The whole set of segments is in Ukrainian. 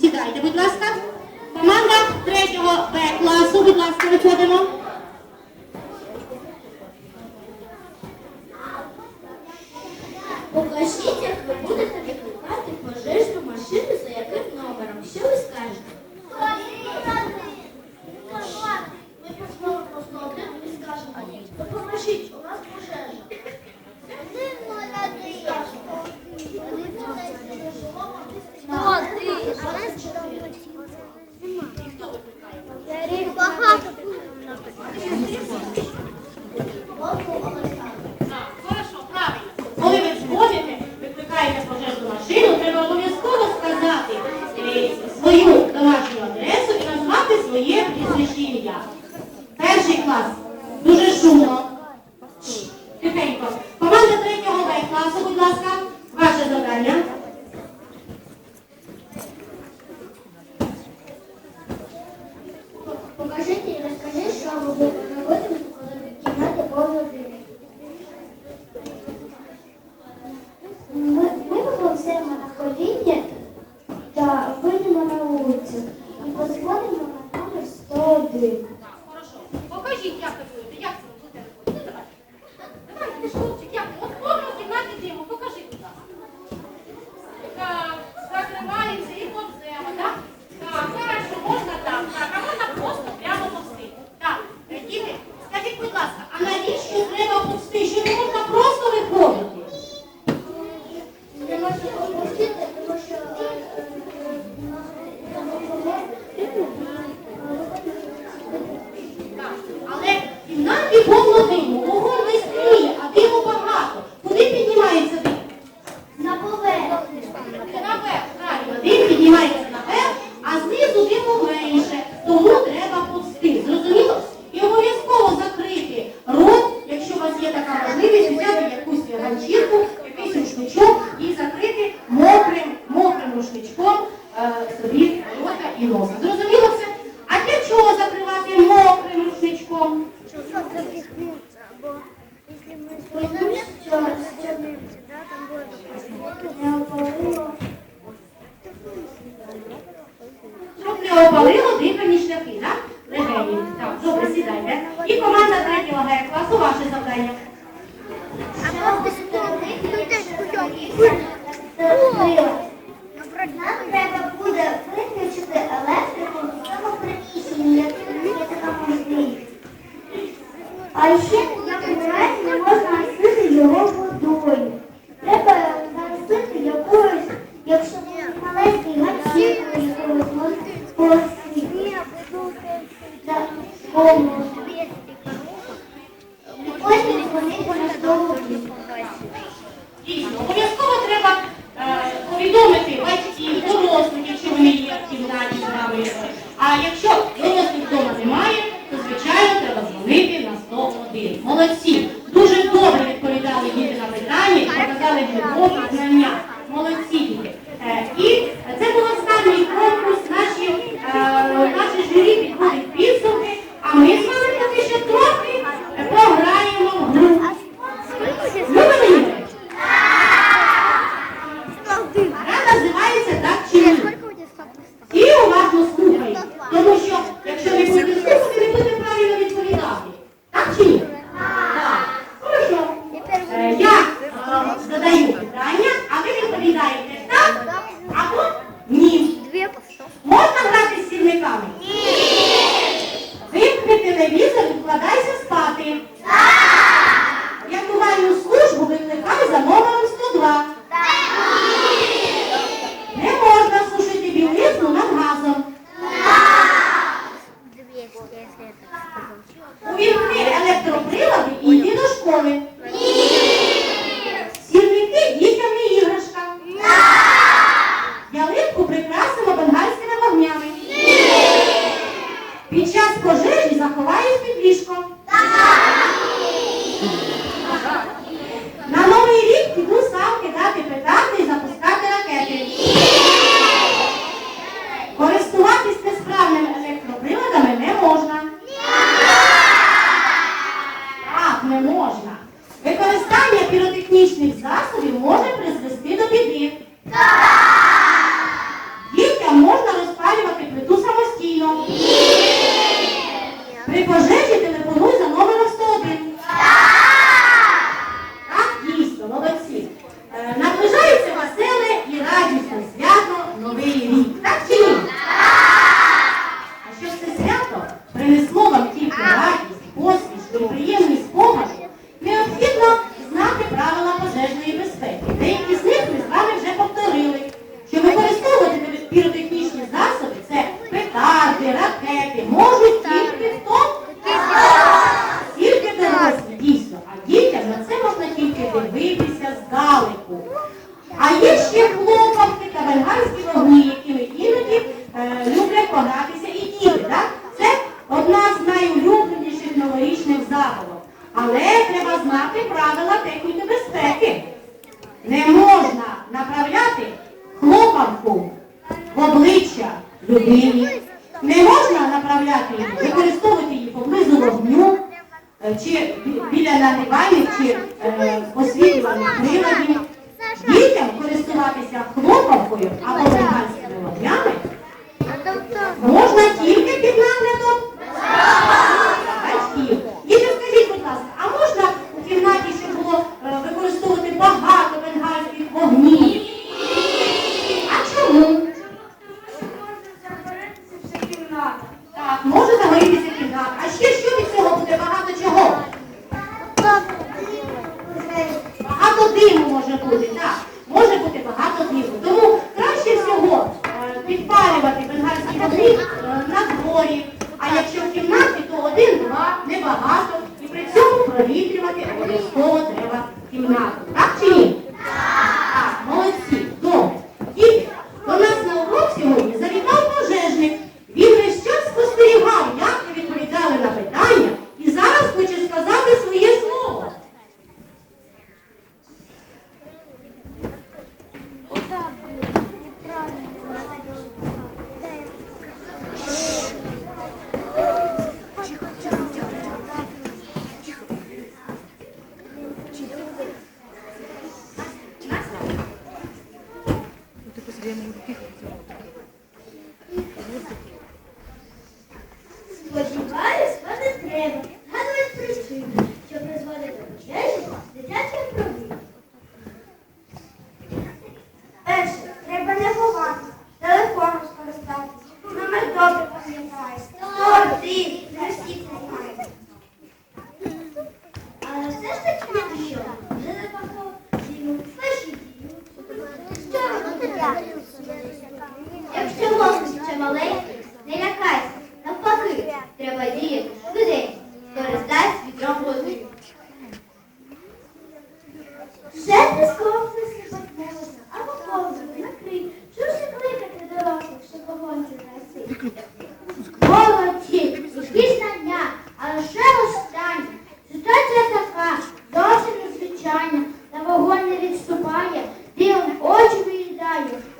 Сідайте, будь ласка. Команда 3-го Б класу, будь ласка, виходимо. Покажіть, як ви будете. とい。reclassou a sessão da молодці. Отлично, молодці. Е, Наближається веселе і радісне свято Новий рік. Так чи ні? А що це свято принесло вам тільки радість, посмішку і приємні необхідно знати правила пожежної безпеки. Деякі з них ми з вами вже повторили, що використовувати піротехнічні засоби це петарди, ракети, можуть. Можна тільки під наглядом батьків. Діти, скажіть, будь ласка, а можна у кімнаті, ще було е, використовувати багато бенгальських вогнів? А чому? Так, може загорітися кімната. А ще що від цього буде багато чого? Багато диму може бути, так. Може бути багато диму. যে মুরগি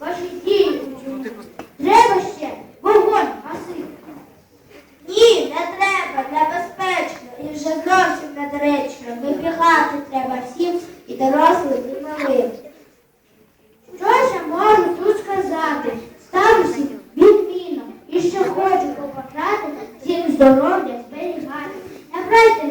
ваші дії. Треба ще вогонь гасити. Ні, не треба, небезпечно і вже зовсім недоречно. Вибігати треба всім і дорослим, і малим. Що ж я можу тут сказати? Ставлюся відмінно і що хочу побажати, всім здоров'я зберігати. Набрайте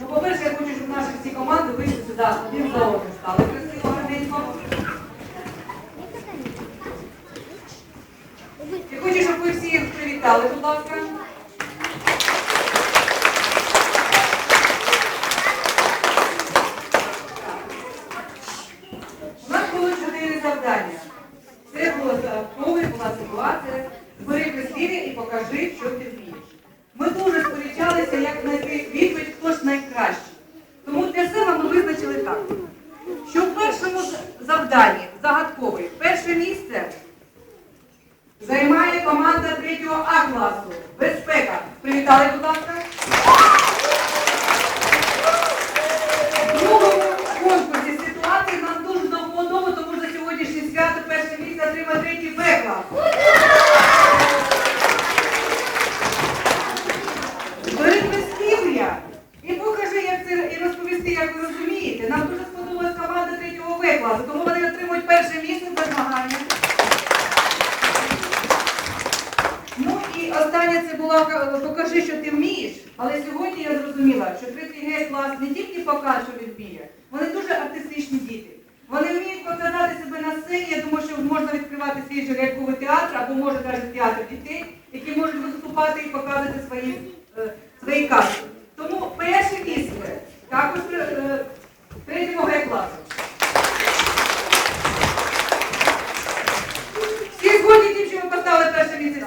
Ну, по-перше, я хочу, щоб наші всі команди вийшли сюди, він золотом стали красиво гарненько. Я хочу, щоб ви всі їх привітали, будь ласка. Завдання загадковий. Перше місце займає команда 3-го А класу. Безпека. Привітали, будь ласка. В другому конкурсі ситуації нам дуже допомогло, тому що сьогоднішнє свято перше місце отримає 3 Б клас. Вони вміють показати себе на сцені. Я думаю, що можна відкривати свій же ляльковий театр або може навіть театр дітей, які можуть виступати і показувати свої, е, свої казки. Тому перше місце також третього Г класу. Всі згодні тим, що ви поставили перше місце